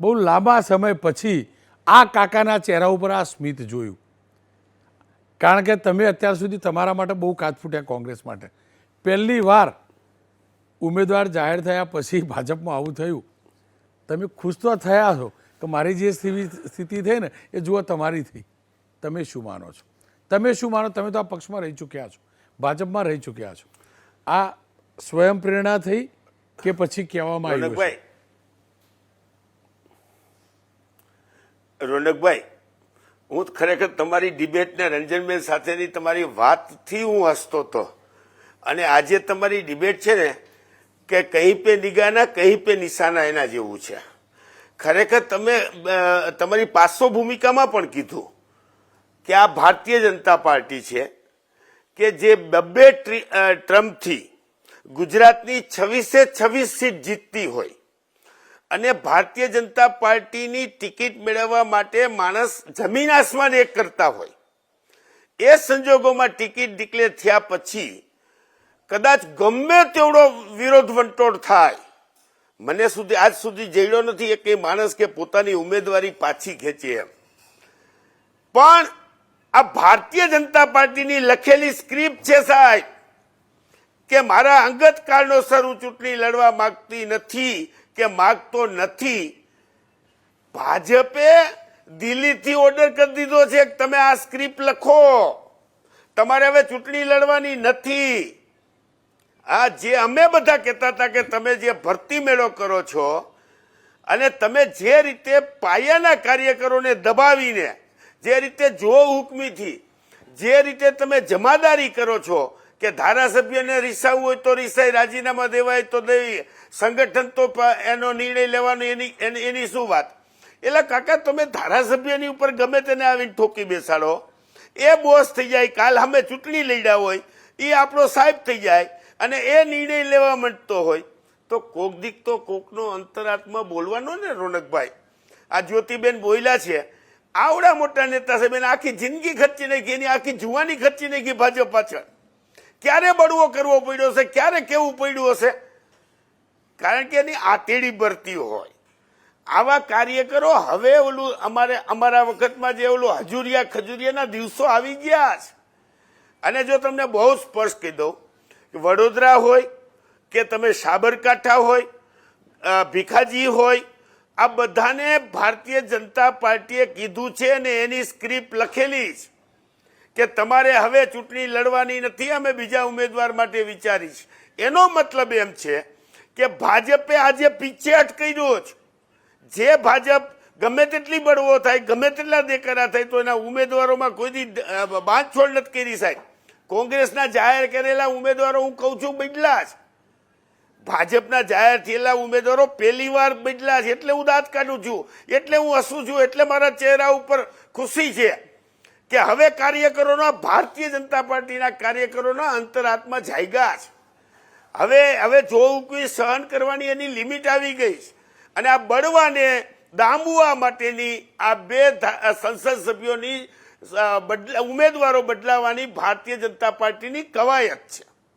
બહુ લાંબા સમય પછી આ કાકાના ચહેરા ઉપર આ સ્મિત જોયું. કારણ કે તમે અત્યાર સુધી તમારા માટે બહુ કાચ ફૂટ્યા કોંગ્રેસ માટે. પહેલી વાર ઉમેદવાર જાહેર થયા પછી ભાજપમાં આવું થયું. તમે ખુશ તો થયા છો કે મારી જે સ્થિતિ થઈ ને એ જુઓ તમારી થઈ. તમે શું માનો છો? તમે શું માનો? તમે તો આ પક્ષમાં રહી ચૂક્યા છો. ભાજપમાં રહી ચૂક્યા છો. આ સ્વયં પ્રેરણા થઈ કે પછી કહેવામાં આવ્યું રોનકભાઈ, હું ખરેખર તમારી ડિબેટને રંજનબેન સાથેની તમારી વાતથી હું હસતો હતો. અને આજે તમારી ડિબેટ છે ને, કે કહીં પે નિગાના, કહીં પે નિશાના એના જેવું છે. ખરેખર તમે તમારી પાસો ભૂમિકામાં પણ કીધું કે આ ભારતીય જનતા પાર્ટી છે, કે જે બબ્બે ટ્રમ્પથી ગુજરાતની છવ્વીસે છવ્વીસ સીટ જીતતી હોય અને ભારતીય જનતા પાર્ટીની ટિકિટ મેળવવા માટે માણસ જમીન આસમાન એક કરતા હોય. એ સંજોગોમાં ટિકિટ ડિક્લેર થયા પછી કદાચ ગમે તેવડો વિરોધ વંટોળ થાય. મને સુધી, આજ સુધી જઈડો નથી એક માણસ કે પોતાની ઉમેદવારી પાછી ખેંચે એમ. પણ આ ભારતીય જનતા પાર્ટીની લખેલી સ્ક્રિપ્ટ છે સાહેબ, કે મારા અંગત કારણોસર હું ચૂંટણી લડવા માંગતી નથી કે માગતો નથી. ભાજપે દિલ્હીથી ઓર્ડર કરી દીધો છે કે તમે આ સ્ક્રિપ્ટ લખો. તમારે હવે ચૂંટણી લડવાની નથી. આ જે અમે બધા કહેતા હતા કે તમે જે ભરતી મેળો કરો છો અને તમે જે રીતે પાયાના કાર્યકરોને દબાવીને, જે રીતે જો હુકમીથી, જે રીતે તમે જમાદારી કરો છો કે ધારાસભ્યને રિસાવવું હોય તો રિસાઈ રાજીનામા દેવાય તો દેવી. સંગઠન તો એનો નિર્ણય લેવાનો, એની એની શું વાત? એટલે કાકા, તમે ધારાસભ્યની ઉપર ગમે તેને આવીને ઠોકી બેસાડો. એ બોસ થઈ જાય, કાલ અમે ચૂંટણી લડ્યા હોય એ આપણો સાહેબ થઈ જાય અને એ નિર્ણય લેવા માંડતો હોય. તો કોક દીક તો કોકનો અંતરાત્મા બોલવાનો ને રોનકભાઈ. આ જ્યોતિબેન બોયલા છે. આવડા મોટા નેતા સાહેબ આખી જિંદગી ખર્ચી નાખી, એની આખી જુવાની ખર્ચી નાખી ભાજપ પાછળ. ક્યારે બળવો કરવો પડ્યો હશે? ક્યારે કેવું પડ્યું હશે? કારણ કે એની આતેડી ભરતી હોય. આવા કાર્યકરો હવે ઓલું અમારે, અમારા વખતમાં જે ઓલું હજુરિયા ખજુરિયાના દિવસો આવી ગયા છે. અને જો તમને બહુ સ્પષ્ટ કહી દઉં કે વડોદરા હોય કે તમે સાબરકાંઠા હોય ભીખાજી હોય, આ બધાને ભારતીય જનતા પાર્ટીએ કીધું છે અને એની સ્ક્રિપ્ટ લખેલી છે. કે તમારે હવે ચૂંટણી લડવાની નથી, અમે બીજા ઉમેદવાર માટે વિચારી છે એનો મતલબ એમ છે કે ભાજપે આજે પીછેહટ કર્યો છે જે ભાજપ ગમે તેટલી બળવો થાય, ગમે તેટલા દેકરા થાય, તો એના ઉમેદવારોમાં કોઈ દી બાંધછોડ નથી કરી સાહેબ. કોંગ્રેસના જાહેર કરેલા ઉમેદવારો, હું કહું છું, બદલા છે ભાજપના જાહેર થયેલા ઉમેદવારો પહેલી વાર બદલા છે, એટલે હું દાંત કાઢું છું, એટલે હું હસું છું, એટલે મારા ચહેરા ઉપર ખુશી છે. કે હવે કાર્યકરોના ભારતીય જનતા પાર્ટીના કાર્યકરોના અંતરાત્મા જાયગા છે. હવે હવે જોવું કે સહન કરવાની એની લિમિટ આવી ગઈ છે અને આ બળવાને દામવા માટેની આ બે સંસદ સભ્યોની ઉમેદવારો બદલાવાની ભારતીય જનતા પાર્ટીની કવાયત છે.